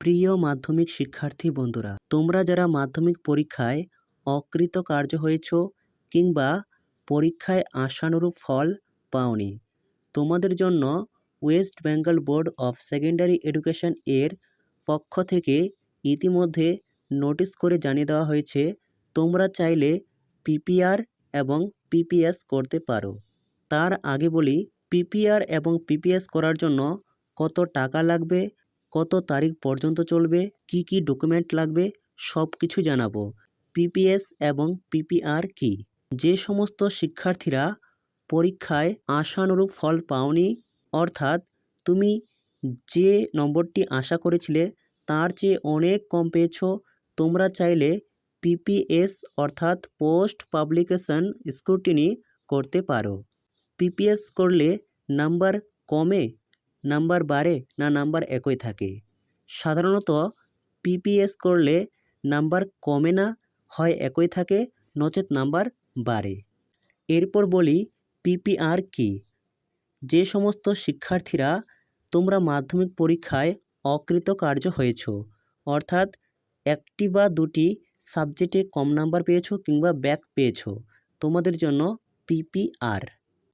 প্রিয় মাধ্যমিক শিক্ষার্থী বন্ধুরা, তোমরা যারা মাধ্যমিক পরীক্ষায় অকৃতকার্য হয়েছ কিংবা পরীক্ষায় আশানুরূপ ফল পাওনি, তোমাদের জন্য West Bengal board of secondary education এর পক্ষ থেকে ইতিমধ্যে নোটিশ করে জানিয়ে দেওয়া হয়েছে, তোমরা চাইলে পিপিআর এবং পিপিএস করতে পারো। তার আগে বলি, পিপিআর এবং পিপিএস করার জন্য কত টাকা লাগবে? কত তারিখ পর্যন্ত চলবে, কি কি ডকুমেন্ট লাগবে সব কিছু জানাব পিপিএস এবং পিপিআর কি? যে সমস্ত শিক্ষার্থীরা পরীক্ষায় আশানুরূপ ফল পাওনি, অর্থাৎ তুমি যে নম্বরটি আশা করেছিলে, তার চেয়ে অনেক কম পেয়েছ, তোমরা চাইলে পিপিএস অর্থাৎ পোস্ট পাবলিকেশন স্ক্রুটিনি করতে পারো। পিপিএস করলে নাম্বার কমে নাম্বার বাড়ে না নাম্বার একই থাকে। সাধারণত পিপিএস করলে নাম্বার কমে না, হয় একই থাকে, নচেত নাম্বার বাড়ে। এরপর বলি পিপিআর কি? যে সমস্ত শিক্ষার্থীরা তোমরা মাধ্যমিক পরীক্ষায় অকৃতকার্য হয়েছ, অর্থাৎ একটি বা দুটি সাবজেক্টে কম নাম্বার পেয়েছ কিংবা ব্যাক পেয়েছ, তোমাদের জন্য পিপিআর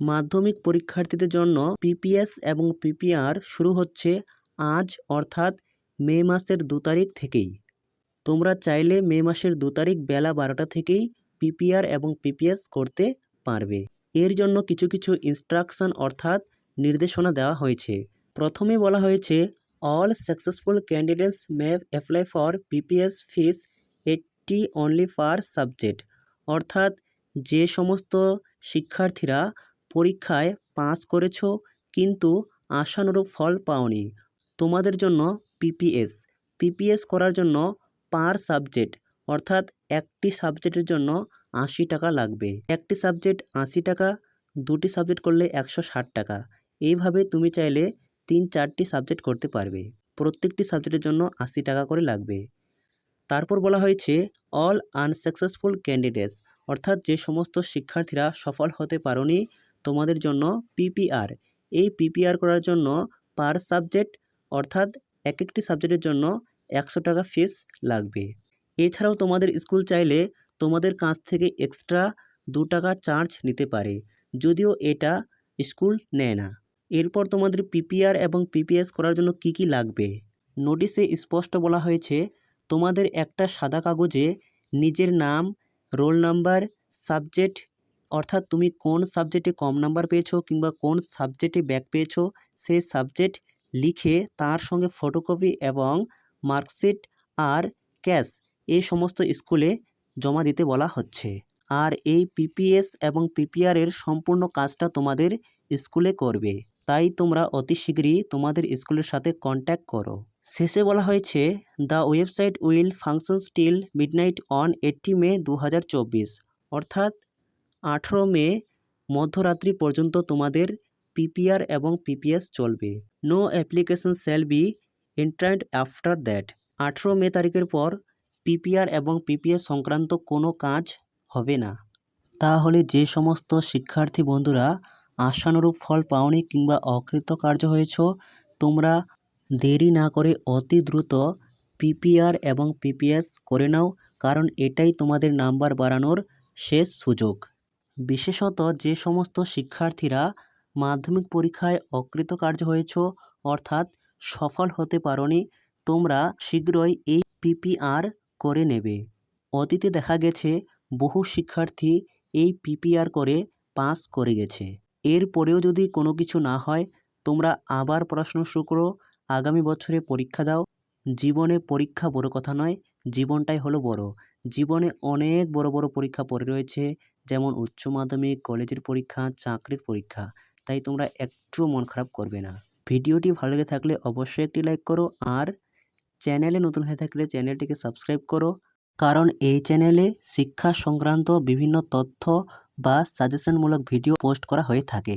মাধ্যমিক পরীক্ষার্থীদের জন্য পিপিএস এবং পিপিআর শুরু হচ্ছে আজ, অর্থাৎ মে মাসের দু তারিখ থেকেই। তোমরা চাইলে মে মাসের দু তারিখ বেলা বারোটা থেকেই পিপিআর এবং পিপিএস করতে পারবে। এর জন্য কিছু কিছু ইনস্ট্রাকশন অর্থাৎ নির্দেশনা দেওয়া হয়েছে। প্রথমে বলা হয়েছে all successful candidates may apply for PPS fees eighty only per subject অর্থাৎ যে সমস্ত শিক্ষার্থীরা পরীক্ষায় পাস করেছ, কিন্তু আশানুরূপ ফল পাওনি। তোমাদের জন্য পিপিএস পিপিএস করার জন্য পার সাবজেক্ট, অর্থাৎ একটি সাবজেক্টের জন্য আশি টাকা লাগবে। একটি সাবজেক্ট আশি টাকা, দুটি সাবজেক্ট করলে একশো ষাট টাকা। এইভাবে তুমি চাইলে তিন চারটি সাবজেক্ট করতে পারবে। প্রত্যেকটি সাবজেক্টের জন্য আশি টাকা করে লাগবে। তারপর বলা হয়েছে অল আনসাকসেসফুল ক্যান্ডিডেটস অর্থাৎ যে সমস্ত শিক্ষার্থীরা সফল হতে পারোনি তোমাদের জন্য পিপিআর এই পিপিআর করার জন্য পার সাবজেক্ট অর্থাৎ এক একটি সাবজেক্টের জন্য একশো টাকা ফিস লাগবে। এছাড়াও তোমাদের স্কুল চাইলে তোমাদের কাছ থেকে এক্সট্রা দু টাকা চার্জ নিতে পারে, যদিও এটা স্কুল নেয় না। এরপর তোমাদের পিপিআর এবং পিপিএস করার জন্য কি কি লাগবে? নোটিশে স্পষ্ট বলা হয়েছে, তোমাদের একটা সাদা কাগজে নিজের নাম রোল নাম্বার সাবজেক্ট অর্থাৎ তুমি কোন সাবজেক্টে কম নাম্বার পেয়েছ কিংবা কোন সাবজেক্টে ব্যাক পেয়েছ, সেই সাবজেক্ট লিখে তার সঙ্গে ফটোকপি এবং মার্কশিট আর ক্যাশ এই সমস্ত স্কুলে জমা দিতে বলা হচ্ছে। আর এই পিপিএস এবং পিপিআরের সম্পূর্ণ কাজটা তোমাদের স্কুলে করবে। তাই তোমরা অতি শীঘ্রই তোমাদের স্কুলের সাথে কন্ট্যাক্ট করো। শেষে বলা হয়েছে the website will function still midnight on eighty May দু হাজার চব্বিশ অর্থাৎ আঠেরো মে মধ্যরাত্রি পর্যন্ত তোমাদের পিপিআর এবং পিপিএস চলবে। No application shall be entertained after that আঠেরো মে তারিখের পর পিপিআর এবং পিপিএস সংক্রান্ত কোনো কাজ হবে না। তাহলে যে সমস্ত শিক্ষার্থী বন্ধুরা আশানুরূপ ফল পাওনি কিংবা অকৃতকার্য হয়েছ, তোমরা দেরি না করে অতি দ্রুত পিপিআর এবং পিপিএস করে নাও, কারণ এটাই তোমাদের নাম্বার বাড়ানোর শেষ সুযোগ। বিশেষত যে সমস্ত শিক্ষার্থীরা মাধ্যমিক পরীক্ষায় অকৃতকার্য হয়েছ, অর্থাৎ সফল হতে পারোনি, তোমরা শীঘ্রই এই পিপিআর করে নেবে। অতীতে দেখা গেছে, বহু শিক্ষার্থী এই পিপিআর করে পাস করে গেছে। এরপরেও যদি কোনো কিছু না হয়, তোমরা আবার পড়াশুনো শুরু করো, আগামী বছরে পরীক্ষা দাও। জীবনে পরীক্ষা বড় কথা নয়, জীবনটাই হলো বড়। জীবনে অনেক বড় বড় পরীক্ষা পড়ে রয়েছে যেমন উচ্চ মাধ্যমিক, কলেজের পরীক্ষা, চাকরির পরীক্ষা। তাই তোমরা একটুও মন খারাপ করবে না। ভিডিওটি ভালো লেগে থাকলে অবশ্যই একটি লাইক করো আর চ্যানেলে নতুন হয়ে থাকলে চ্যানেলটিকে সাবস্ক্রাইব করো। কারণ এই চ্যানেলে শিক্ষা সংক্রান্ত বিভিন্ন তথ্য বা সাজেশনমূলক ভিডিও পোস্ট করা হয়ে থাকে।